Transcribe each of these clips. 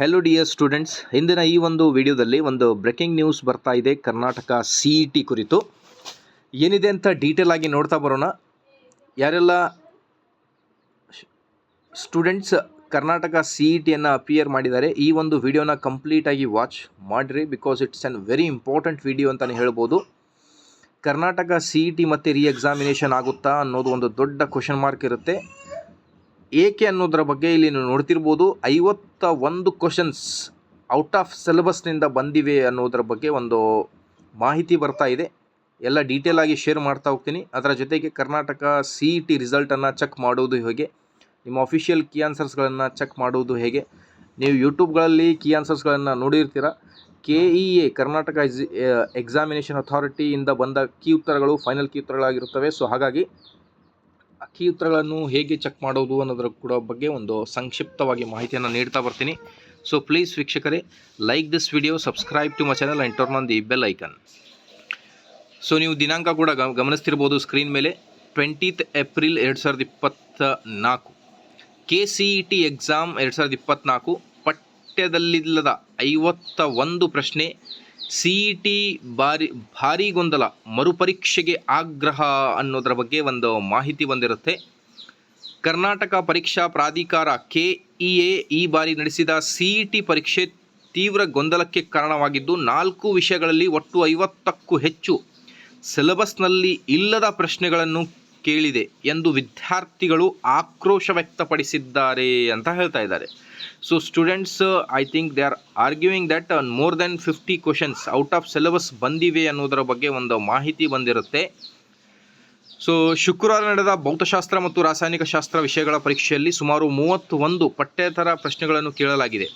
Hello dear students ಇಂದಿನ ಈ ಒಂದು ವಿಡಿಯೋದಲ್ಲಿ ಒಂದು ಬ್ರೇಕಿಂಗ್ ನ್ಯೂಸ್ ಬರ್ತಾ ಇದೆ ಕರ್ನಾಟಕ ಸಿ ಇ ಟಿ ಕುರಿತು. ಏನಿದೆ ಅಂತ ಡೀಟೇಲ್ ಆಗಿ ನೋಡ್ತಾ ಬರೋಣ. ಯಾರೆಲ್ಲ ಸ್ಟೂಡೆಂಟ್ಸ್ ಕರ್ನಾಟಕ ಸಿ ಇ ಟಿಯನ್ನು ಅಪಿಯರ್ ಮಾಡಿದ್ದಾರೆ, ಈ ಒಂದು ವಿಡಿಯೋನ ಕಂಪ್ಲೀಟಾಗಿ ವಾಚ್ ಮಾಡಿರಿ because it's an very important video ಅಂತಲೇ ಹೇಳ್ಬೋದು. ಕರ್ನಾಟಕ ಸಿ ಇ ಟಿ ಮತ್ತು ರೀ ಎಕ್ಸಾಮಿನೇಷನ್ ಆಗುತ್ತಾ ಅನ್ನೋದು ಒಂದು ದೊಡ್ಡ ಕ್ವಶನ್ ಮಾರ್ಕ್ ಇರುತ್ತೆ. ಏಕೆ ಅನ್ನೋದರ ಬಗ್ಗೆ ಇಲ್ಲಿ ನೀವು ನೋಡ್ತಿರ್ಬೋದು. ಐವತ್ತ ಒಂದು ಕ್ವಶನ್ಸ್ ಔಟ್ ಆಫ್ ಸಿಲೆಬಸ್ನಿಂದ ಬಂದಿವೆ ಅನ್ನೋದರ ಬಗ್ಗೆ ಒಂದು ಮಾಹಿತಿ ಬರ್ತಾ ಇದೆ. ಎಲ್ಲ ಡೀಟೇಲ್ ಆಗಿ ಶೇರ್ ಮಾಡ್ತಾ ಹೋಗ್ತೀನಿ. ಅದರ ಜೊತೆಗೆ ಕರ್ನಾಟಕ ಸಿ ಇ ಟಿ ರಿಸಲ್ಟನ್ನು ಚೆಕ್ ಮಾಡೋದು ಹೇಗೆ? ನಿಮ್ಮ ಅಫಿಷಿಯಲ್ ಕೀ ಆನ್ಸರ್ಸ್ಗಳನ್ನು ಚೆಕ್ ಮಾಡುವುದು ಹೇಗೆ? ನೀವು ಯೂಟ್ಯೂಬ್ಗಳಲ್ಲಿ ಕೀ ಆನ್ಸರ್ಸ್ಗಳನ್ನು ನೋಡಿರ್ತೀರ? K E A Karnataka examination ಅಥಾರಿಟಿಯಿಂದ ಬಂದ ಕೀ ಉತ್ತರಗಳು ಫೈನಲ್ ಕೀ ಉತ್ತರಗಳಾಗಿರುತ್ತವೆ. ಸೊ ಹಾಗಾಗಿ ಕೀ ಉತ್ತರಗಳನ್ನು ಹೇಗೆ ಚೆಕ್ ಮಾಡೋದು ಅನ್ನೋದರ ಕೂಡ ಬಗ್ಗೆ ಒಂದು ಸಂಕ್ಷಿಪ್ತವಾಗಿ ಮಾಹಿತಿಯನ್ನು ನೀಡ್ತಾ ಬರ್ತೀನಿ. ಸೊ ಪ್ಲೀಸ್ ವೀಕ್ಷಕರೇ like this video subscribe to my channel and turn on the bell icon so ನೀವು ದಿನಾಂಕ ಕೂಡ ಗಮ, ಗಮನಿಸ್ತಿರ್ಬೋದು ಸ್ಕ್ರೀನ್ ಮೇಲೆ. ಟ್ವೆಂಟಿತ್ ಏಪ್ರಿಲ್ ಎರಡು ಸಾವಿರದ ಇಪ್ಪತ್ತ ನಾಲ್ಕು K C E T exam ಎರಡು ಸಾವಿರದ ಇಪ್ಪತ್ತ್ನಾಲ್ಕು ಪಠ್ಯದಲ್ಲಿಲ್ಲದ ಐವತ್ತ ಒಂದು ಪ್ರಶ್ನೆ ಸಿ ಇ ಟಿ ಬಾರಿ, ಭಾರಿ ಗೊಂದಲ, ಮರುಪರೀಕ್ಷೆಗೆ ಆಗ್ರಹ ಅನ್ನೋದರ ಬಗ್ಗೆ ಒಂದು ಮಾಹಿತಿ ಬಂದಿರುತ್ತೆ. ಕರ್ನಾಟಕ ಪರೀಕ್ಷಾ ಪ್ರಾಧಿಕಾರ ಕೆ ಇ ಎ ಈ ಬಾರಿ ನಡೆಸಿದ ಸಿ ಇ ಟಿ ಪರೀಕ್ಷೆ ತೀವ್ರ ಗೊಂದಲಕ್ಕೆ ಕಾರಣವಾಗಿದ್ದು, ನಾಲ್ಕು ವಿಷಯಗಳಲ್ಲಿ ಒಟ್ಟು ಐವತ್ತಕ್ಕೂ ಹೆಚ್ಚು ಸಿಲೆಬಸ್ನಲ್ಲಿ ಇಲ್ಲದ ಪ್ರಶ್ನೆಗಳನ್ನು ಕೇಳಿದೆ ಎಂದು ವಿದ್ಯಾರ್ಥಿಗಳು ಆಕ್ರೋಶ ವ್ಯಕ್ತಪಡಿಸಿದ್ದಾರೆ ಅಂತ ಹೇಳ್ತಾ ಇದ್ದಾರೆ. So students I think they are arguing that more than fifty questions out of syllabus ಬಂದಿವೆ ಅನ್ನೋದರ ಬಗ್ಗೆ ಒಂದು ಮಾಹಿತಿ ಬಂದಿರುತ್ತೆ. ಸೊ ಶುಕ್ರವಾರ ನಡೆದ ಭೌತಶಾಸ್ತ್ರ ಮತ್ತು ರಾಸಾಯನಿಕ ಶಾಸ್ತ್ರ ವಿಷಯಗಳ ಪರೀಕ್ಷೆಯಲ್ಲಿ ಸುಮಾರು ಮೂವತ್ತೊಂದು ಪಠ್ಯೇತರ ಪ್ರಶ್ನೆಗಳನ್ನು ಕೇಳಲಾಗಿದೆ.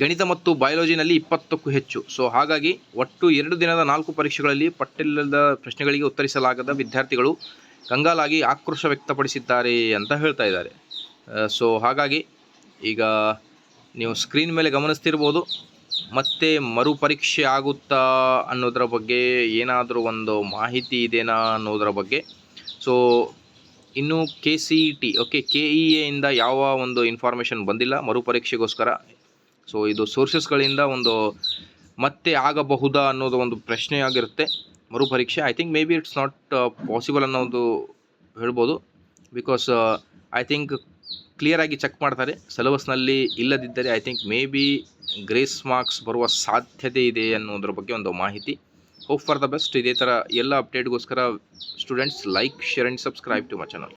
ಗಣಿತ ಮತ್ತು ಬಯಾಲಜಿನಲ್ಲಿ ಇಪ್ಪತ್ತಕ್ಕೂ ಹೆಚ್ಚು. ಸೊ ಹಾಗಾಗಿ ಒಟ್ಟು ಎರಡು ದಿನದ ನಾಲ್ಕು ಪರೀಕ್ಷೆಗಳಲ್ಲಿ ಪಠ್ಯದ ಪ್ರಶ್ನೆಗಳಿಗೆ ಉತ್ತರಿಸಲಾಗದ ವಿದ್ಯಾರ್ಥಿಗಳು ಕಂಗಾಲಾಗಿ ಆಕ್ರೋಶ ವ್ಯಕ್ತಪಡಿಸಿದ್ದಾರೆ ಅಂತ ಹೇಳ್ತಾ ಇದ್ದಾರೆ. ಸೊ ಹಾಗಾಗಿ ಈಗ ನೀವು ಸ್ಕ್ರೀನ್ ಮೇಲೆ ಗಮನಿಸ್ತಿರ್ಬೋದು. ಮತ್ತೆ ಮರುಪರೀಕ್ಷೆ ಆಗುತ್ತಾ ಅನ್ನೋದರ ಬಗ್ಗೆ ಏನಾದರೂ ಒಂದು ಮಾಹಿತಿ ಇದೆನಾ ಅನ್ನೋದರ ಬಗ್ಗೆ. ಸೊ ಇನ್ನು K C E T okay K E ಎಯಿಂದ ಯಾವ ಒಂದು ಇನ್ಫಾರ್ಮೇಷನ್ ಬಂದಿಲ್ಲ, ಮರುಪರೀಕ್ಷೆಗೋಸ್ಕರ. ಸೊ ಇದು ಸೋರ್ಸಸ್ಗಳಿಂದ ಒಂದು ಮತ್ತೆ ಆಗಬಹುದಾ ಅನ್ನೋದು ಒಂದು ಪ್ರಶ್ನೆ ಆಗಿರುತ್ತೆ. ಮರುಪರೀಕ್ಷೆ I think maybe it's not possible ಅನ್ನೋದು ಹೇಳ್ಬೋದು. ಬಿಕಾಸ್ ಐ ಥಿಂಕ್ ಕ್ಲಿಯರಾಗಿ ಚೆಕ್ ಮಾಡ್ತಾರೆ. ಸಿಲೆಬಸ್ನಲ್ಲಿ ಇಲ್ಲದಿದ್ದರೆ I think maybe grace marks ಬರುವ ಸಾಧ್ಯತೆ ಇದೆ ಅನ್ನೋದ್ರ ಬಗ್ಗೆ ಒಂದು ಮಾಹಿತಿ. ಹೋಪ್ ಫಾರ್ ದ ಬೆಸ್ಟ್ ಇದೇ ಥರ ಎಲ್ಲ ಅಪ್ಡೇಟ್ಗೋಸ್ಕರ students like share and subscribe to my channel